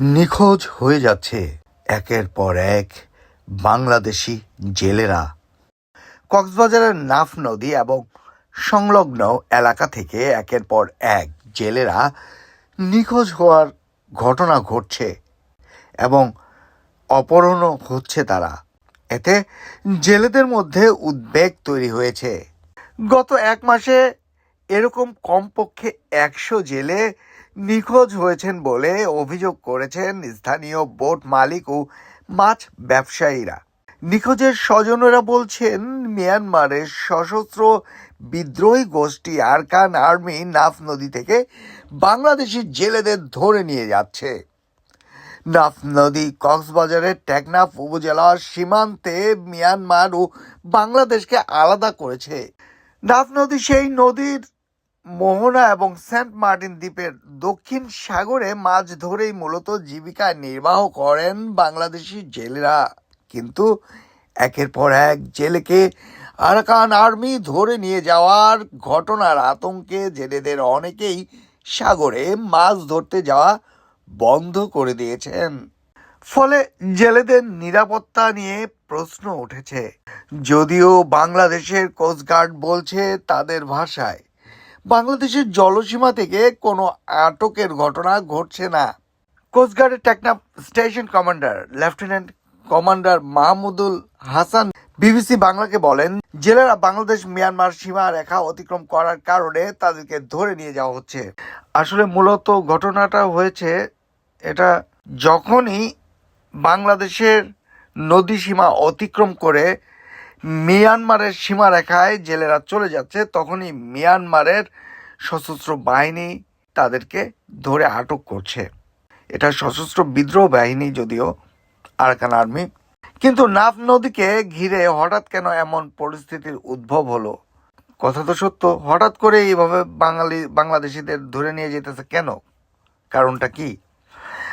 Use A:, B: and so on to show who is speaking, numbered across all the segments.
A: নিখোঁজ হয়ে যাচ্ছে একের পর এক বাংলাদেশি জেলেরা। কক্সবাজারের নাফ নদী এবং সংলগ্ন এলাকা থেকে একের পর এক জেলেরা নিখোঁজ হওয়ার ঘটনা ঘটছে এবং অপহরণও হচ্ছে তারা। এতে জেলেদের মধ্যে উদ্বেগ তৈরি হয়েছে। গত এক মাসে এরকম কমপক্ষে একশো জেলে নিখোঁজ হয়েছেন বলে অভিযোগ করেছেন স্থানীয় বোট মালিক ও মাছ ব্যবসায়ীরা। নিখোঁজের স্বজনেরা বলছেন, মিয়ানমারের সশস্ত্র বিদ্রোহী গোষ্ঠী আরকান আর্মি নাফ নদী থেকে বাংলাদেশি জেলেদের ধরে নিয়ে যাচ্ছে। নাফ নদী কক্সবাজারের টেকনাফ উপজেলার সীমান্তে মিয়ানমার ও বাংলাদেশকে আলাদা করেছে। নাফ নদী সেই নদীর মোহনা এবং সেন্ট মার্টিন দ্বীপের দক্ষিণ সাগরে মাছ ধরেই মূলত জীবিকা নির্বাহ করেন বাংলাদেশি জেলেরা। কিন্তু একের পর এক জেলেকে আরাকান আর্মি ধরে নিয়ে যাওয়ার ঘটনার আতঙ্কে জেলেদের অনেকেই সাগরে মাছ ধরতে যাওয়া বন্ধ করে দিয়েছেন। ফলে জেলেদের নিরাপত্তা নিয়ে প্রশ্ন উঠেছে। যদিও বাংলাদেশের কোস্টগার্ড বলছে তাদের ভাষায় বাংলাদেশের জলসীমা থেকে কোনো আটকের ঘটনা ঘটছে না। কোস্টগার্ডের Teknaf station commander lieutenant commander Mahmudul Hasan BBC বাংলাকে বলেন, জেলেরা বাংলাদেশ মিয়ানমার সীমা রেখা অতিক্রম করার কারণে তাদেরকে ধরে নিয়ে যাওয়া হচ্ছে। আসলে মূলত ঘটনাটা হয়েছে, এটা যখনই বাংলাদেশের নদী সীমা অতিক্রম করে মিয়ানমারের সীমারেখায় জেলেরা চলে যাচ্ছে, তখনই মিয়ানমারের সশস্ত্র বাহিনী তাদেরকে ধরে আটক করছে। এটা সশস্ত্র বিদ্রোহ বাহিনী যদিও আরাকান আর্মি। কিন্তু নাফ নদীকে ঘিরে হঠাৎ কেন এমন পরিস্থিতির উদ্ভব হলো? কথা তো সত্য। হঠাৎ করে এইভাবে বাঙালি, বাংলাদেশিদের ধরে নিয়ে যেতেছে কেন? কারণটা কি?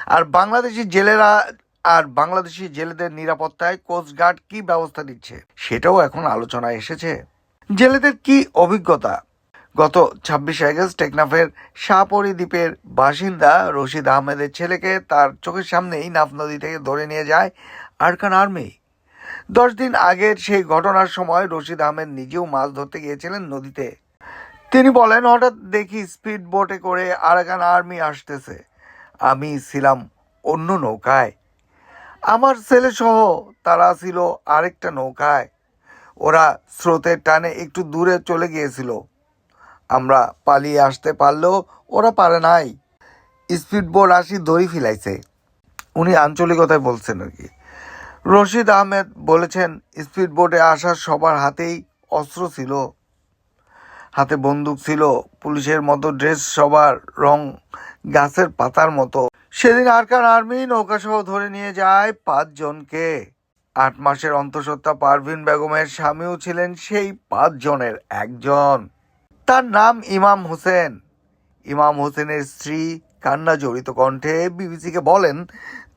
A: আর বাংলাদেশি জেলেরা আর বাংলাদেশি জেলেদের নিরাপত্তায় কোস্টগার্ড কি ব্যবস্থা নিচ্ছে সেটাও এখন আলোচনায় এসেছে। জেলেদের কি অভিজ্ঞতা? গত ছাব্বিশে আগস্ট টেকনাফের শাহপরি দ্বীপের বাসিন্দা রশিদ আহমেদের ছেলেকে তার চোখের সামনেই নাফ নদী থেকে ধরে নিয়ে যায় আরকান আর্মি। দশ দিন আগের সেই ঘটনার সময় রশিদ আহমেদ নিজেও মাছ ধরতে গিয়েছিলেন নদীতে। তিনি বলেন, হঠাৎ দেখি স্পিড বোটে করে আরাকান আর্মি আসতেছে। আমি ছিলাম অন্য নৌকায়। আমার ছেলে সহ তারা ছিল আরেকটা নৌকায়। ওরা স্রোতের টানে একটু দূরে চলে গিয়েছিল। আমরা পালিয়ে আসতে পারলেও ওরা পারে নাই। স্পিড বোট আসি দড়ি ফিলাইছে। উনি আঞ্চলিকতায় বলছেন আর কি। রশিদ আহমেদ বলেছেন স্পিড বোটে আসা সবার হাতেই অস্ত্র ছিল। হাতে বন্দুক ছিল, পুলিশের মতো ড্রেস সবার, রং গাছের পাতার মতো। সেদিন আরকান আর্মি নৌকাসহ ধরে নিয়ে যায় পাঁচজনকে। আট মাসের অন্তঃসত্ত্বা পারভিন বেগমের স্বামীও ছিলেন সেই পাঁচজনের একজন। তার নাম ইমাম হোসেন। ইমাম হোসেনের স্ত্রী কান্না জড়িত কণ্ঠে বিবিসিকে বলেন,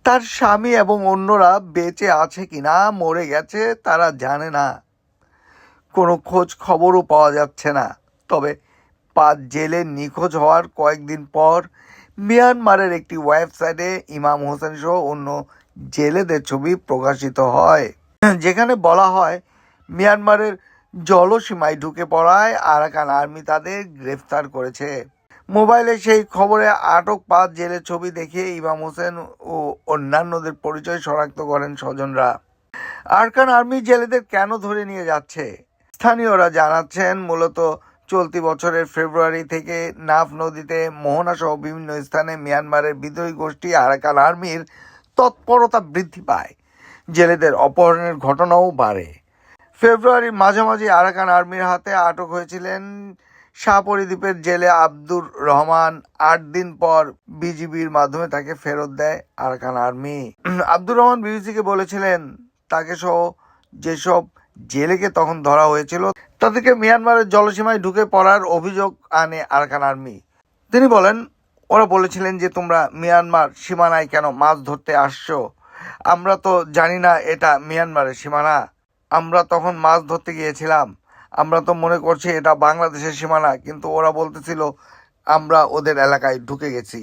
A: তার স্বামী এবং অন্যরা বেঁচে আছে কিনা, মরে গেছে, তারা জানে না। কোনো খোঁজ খবরও পাওয়া যাচ্ছে না। তবে পাঁচ জেলে নিখোঁজ হওয়ার কয়েকদিন পর মিয়ানমারের একটি ওয়েবসাইটে ইমাম হোসেন সহ অন্য জেলেদের ছবি প্রকাশিত হয়। যেখানে বলা হয়, মিয়ানমারের জলসীমায় ঢুকে পড়ায় আরাকান আর্মি তাদের গ্রেফতার করেছে। মোবাইলে সেই খবরে আটক পাঁচ জেলের ছবি দেখে ইমাম হোসেন ও অন্যান্যদের পরিচয় শনাক্ত করেন স্বজনরা। আরকান আর্মি জেলেদের কেন ধরে নিয়ে যাচ্ছে? স্থানীয়রা জানাচ্ছেন, মূলত চলতি বছরের ফেব্রুয়ারি থেকে নাফ নদীতে, মোহনা সহ বিভিন্ন স্থানে মিয়ানমারের বিদ্রোহী গোষ্ঠী আরাকান আর্মির তৎপরতা বৃদ্ধি পায়। জেলেদের অপহরণের ঘটনাও বাড়ে। ফেব্রুয়ারির মাঝামাঝি আরাকান আর্মির হাতে আটক হয়েছিলেন শাহপরি দ্বীপের জেলে আব্দুর রহমান। আট দিন পর বিজিবির মাধ্যমে তাকে ফেরত দেয় আরাকান আর্মি। আব্দুর রহমান বিবিসিকে বলেছিলেন, তাকে সহ যেসব জেলেকে তখন ধরা হয়েছিল। তাদেরকে মিয়ানমারের জলসীমায় ঢুকে পড়ার অভিযোগ আনে আরাকান আর্মি। তিনি বলেন, ওরা বলেছিলেন যে তোমরা মিয়ানমার সীমানায় কেন মাছ ধরতে আসছো? আমরা তো জানি না এটা মিয়ানমারের সীমানা। আমরা তখন মাছ ধরতে গিয়েছিলাম। আমরা তো মনে করছি এটা বাংলাদেশের সীমানা, কিন্তু ওরা বলতেছিল, আমরা ওদের এলাকায় ঢুকে গেছি।